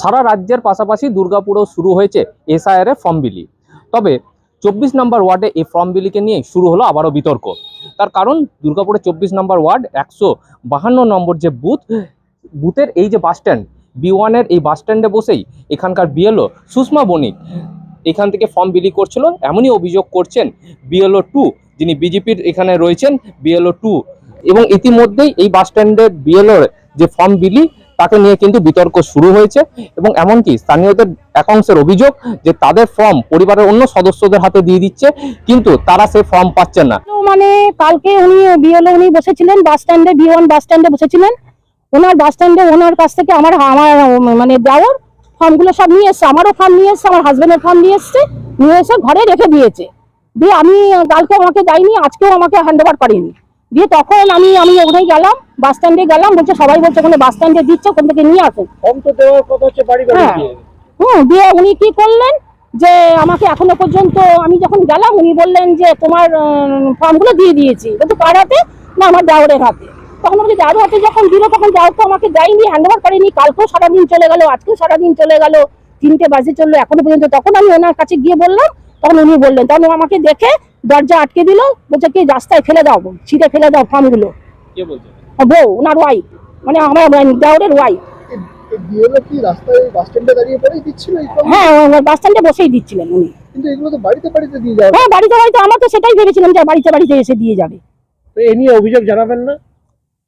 সারা রাজ্যের পাশাপাশি দুর্গাপুরেও শুরু হয়েছে এসআইআর ফর্ম বিলি। তবে চব্বিশ নম্বর ওয়ার্ডে এই ফর্ম বিলিকে নিয়ে শুরু হলো আবারও বিতর্ক। তার কারণ দুর্গাপুরের চব্বিশ নম্বর ওয়ার্ড, একশো বাহান্ন নম্বর যে বুথ, বুথের এই যে বাস স্ট্যান্ড বি ওয়ানের এই বাস স্ট্যান্ডে বসেই এখানকার বিএলও সুষমা বণিক এখান থেকে ফর্ম বিলি করছিল। এমনই অভিযোগ করছেন বিএলও টু যিনি বিজেপির এখানে রয়েছেন বিএলও টু এবং ইতিমধ্যেই এই বাস স্ট্যান্ডের বিএলওর যে ফর্ম বিলি তাকে নিয়ে কিন্তু বিতর্ক শুরু হয়েছে এবং এমনকি স্থানীয়দের একাংশের অভিযোগ যে তাদের ফর্ম পরিবারের অন্য সদস্যদের হাতে দিয়ে দিচ্ছে, কিন্তু তারা সেই ফর্ম পাচ্ছেন না। মানে কালকে উনি বিএলও উনি বসেছিলেন বাস স্ট্যান্ডে বি ওয়ান বাস স্ট্যান্ডে বসেছিলেন। ওনার বাস স্ট্যান্ডে ওনার কাছ থেকে আমার আমার মানে দেওয়ার ফর্মগুলো সব নিয়ে এসছে, আমারও ফর্ম নিয়ে এসছে, আমার হাজবেন্ডের ফর্ম নিয়ে এসছে, নিয়ে এসে ঘরে রেখে দিয়েছে। দিয়ে আমি কালকে আমাকে দেয়নি আজকেও আমাকে হ্যান্ড ওভার করেনি। দিয়ে তখন আমি আমি ওখানে গেলাম বাস স্ট্যান্ডে গেলাম বলছে সবাই বলছে ওখানে বাস স্ট্যান্ডে দিচ্ছে ওখান থেকে নিয়ে আসেন হ্যাঁ। হুম দিয়ে উনি কি করলেন যে আমাকে এখনও পর্যন্ত আমি যখন গেলাম উনি বললেন যে তোমার ফর্মগুলো দিয়ে দিয়েছি। বলছে কার হাতে? না আমার দেওরের হাতে। তখন আমাকে দাদু হাতে যখন দিল তখন দেওয়ার তো আমাকে দেয়নি হ্যান্ড ওভার করেনি। কালকেও সারাদিন চলে গেল আজকেও সারাদিন চলে গেল। তিনটে বাজে চলল এখনও পর্যন্ত। তখন আমি ওনার কাছে গিয়ে বললাম তখন উনি বললেন তখন ও আমাকে দেখে দরজা আটকে দিল বলছে কি রাস্তায় ফেলে দাও ছিঁড়ে ফেলে দাও ফর্মগুলো। কে বউ ওনার ওয়াইফ মানে আমার কি রাস্তায় বাস স্ট্যান্ডে হ্যাঁ বাস স্ট্যান্ডে বসেই দিচ্ছিলেন উনি। কিন্তু এগুলো তো বাড়িতে বাড়িতে দিয়ে যাবে। হ্যাঁ বাড়িতে বাড়িতে আমার তো সেটাই ভেবেছিলাম যে বাড়িতে বাড়িতে এসে দিয়ে যাবে। এ নিয়ে অভিযোগ জানাবেন না?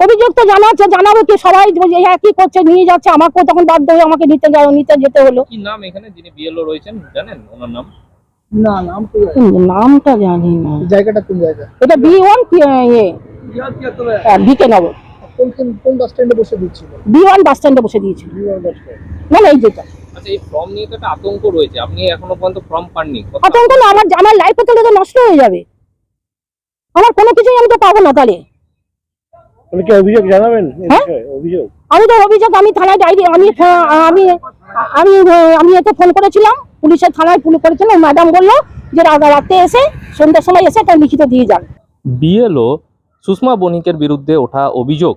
অভিযোগ তো জানাচ্ছে জানাব কি সবাই বলছে, হ্যাঁ কি করছে নিয়ে যাচ্ছে আমাকেও তখন বাধ্য হয়ে আমাকে নিতে যেতে হলো। কি নাম এখানে যিনি বিএলও রয়েছেন জানেন ওনার নাম? না নাম নামটা জানি না। জায়গাটা কোন জায়গা? এটা বি ওয়ান ইয়ে বিকে নগর কোন কোন কোন বাস স্ট্যান্ডে বসে দিচ্ছিল? বি ওয়ান বাস স্ট্যান্ডে বসে দিয়েছিল। মানে এই যেটা। আচ্ছা এই ফর্ম নিয়ে তো একটা আতঙ্ক রয়েছে। আপনি এখনও পর্যন্ত ফর্ম পাননি। আতঙ্ক না আমার আমার লাইফে তাহলে তো নষ্ট হয়ে যাবে। আমার কোনো কিছুই আমি তো পাবো না তাহলে। আপনি কি অভিযোগ জানাবেন হ্যাঁ? অভিযোগ? আমি তো অভিযোগ আমি থানায় ডায়েরি আমি আমি আমি আমি এতে ফোন করেছিলাম। পুলিশের থানায় ফোন করেছিলাম ম্যাডাম বলল যে রাত- রাতে এসে সন্ধ্যার সময় এসে একটা লিখিত দিয়ে যান। বিএলও সুষমা বণিকের বিরুদ্ধে ওঠা অভিযোগ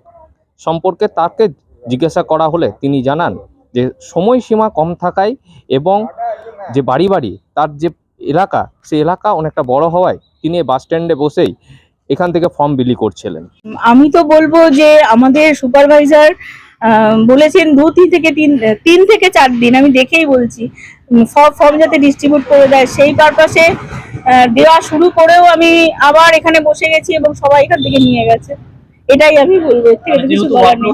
সম্পর্কে তাকে জিজ্ঞাসা করা হলে তিনি জানান যে সময়সীমা কম থাকায় এবং যে বাড়ি বাড়ি তার যে এলাকা সেই এলাকা অনেকটা বড় হওয়ায় তিনি বাস স্ট্যান্ডে বসেই এখান থেকে ফর্ম বিলি করছিলেন। আমি তো বলব যে আমাদের সুপারভাইজার বলেছেন দু তিন থেকে তিন তিন থেকে চার দিন আমি দেখেই বলছি। সব ফর্ম যাতে ডিস্ট্রিবিউট করে দেয় সেই পারপাসে দেওয়া শুরু করেও আমি আবার এখানে বসে গেছি এবং সবাই এখান থেকে নিয়ে গেছে। এটাই আমি বলব কিছু বলার নেই।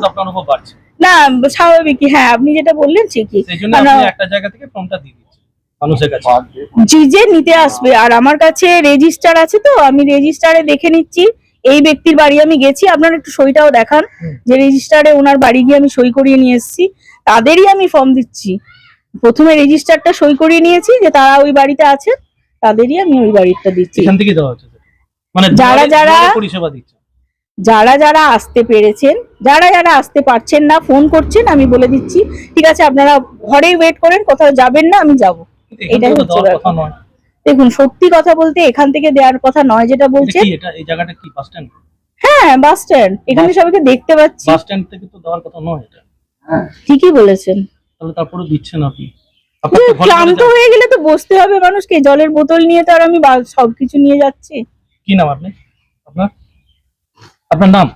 না স্বাভাবিকই হ্যাঁ আপনি যেটা বললেন ঠিকই। সেই জন্য একটা জায়গা থেকে ফর্মটা দিয়ে দিচ্ছেন মানুষের কাছে। যে যে নিতে আসবে আর আমার কাছে রেজিস্টার আছে তো আমি রেজিস্টারে দেখে নিচ্ছি। এই ব্যক্তির বাড়ি আমি গেছি আপনারা একটু সইটাও দেখান। যে রেজিস্টারে ওনার বাড়ি গিয়ে আমি সই করিয়ে নিয়ে এসেছি। তাদেরই আমি ফর্ম দিচ্ছি। প্রথমে রেজিস্টারটা সই করিয়ে নিয়েছি যে তারা ওই বাড়িতে আছে তাদেরই আমি ওই বাড়িটা দিচ্ছি। এখান থেকে দেওয়া হচ্ছে মানে যারা যারা- পরিষেবা দিচ্ছে যারা যারা আসতে পেরেছেন যারা যারা আসতে পারছেন না ফোন করছেন আমি বলে দিচ্ছি। ঠিক আছে আপনারা ঘরেই ওয়েট করেন কোথাও যাবেন না আমি যাব। এটাই হচ্ছে দেখুন সত্যি কথা বলতে এখান থেকে দেওয়ার কথা নয় যেটা এটা বলছেন। এটা এই জায়গাটা কি বাস স্ট্যান্ড হ্যাঁ বাস স্ট্যান্ড এখানে সবাইকে দেখতে পাচ্ছি। বাস স্ট্যান্ড থেকে তো দেওয়ার কথা নয় এটা। ঠিকই বলেছেন। তাহলে তারপরে দিচ্ছেন আপনি। ক্লান্ত হয়ে গেলে তো বসতে হবে মানুষকে। জলের বোতল নিয়ে তো আর আমি বা- সবকিছু নিয়ে যাচ্ছি। কি নাম আপনি? আপনার? আপনার নাম?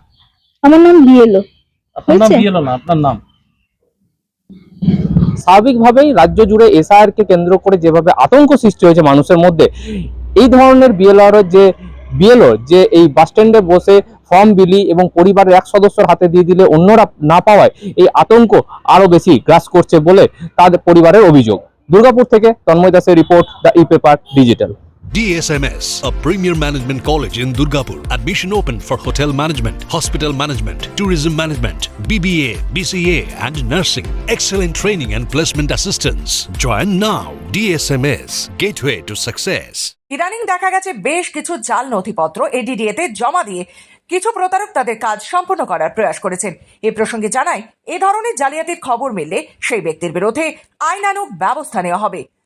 আমার নাম বিয়েলো আপনার নাম হয়েছে? না আপনার নাম? স্বাভাবিকভাবেই রাজ্য জুড়ে এসআইআরকে কেন্দ্র করে যেভাবে আতঙ্ক সৃষ্টি হয়েছে মানুষের মধ্যে, এই ধরনের বিএলআরের যে বিএলও যে এই বাসস্ট্যান্ডে বসে ফর্ম বিলি এবং পরিবারের এক সদস্যর হাতে দিয়ে দিলে অন্যরা না পাওয়ায় এই আতঙ্ক আরও বেশি গ্রাস করছে বলে তাদের পরিবারের অভিযোগ। দুর্গাপুর থেকে তন্ময় দাসের report the E paper digital DSMS, a premier management college in Durgapur. Admission open for hotel management, hospital management, tourism management, BBA, BCA, and nursing. Excellent training and placement assistance. Join now. DSMS, gateway to success. ইদানিং দেখা গেছে বেশ কিছু জাল নথিপত্র এডিডিএতে জমা দিয়ে কিছু প্রতারক তাদের কাজ সম্পূর্ণ করার প্রয়াস করেছেন এ প্রসঙ্গে জানাই এ ধরনের জালিয়াতির খবর মিললে সেই ব্যক্তির বিরুদ্ধে আইনানুগ ব্যবস্থা নেওয়া হবে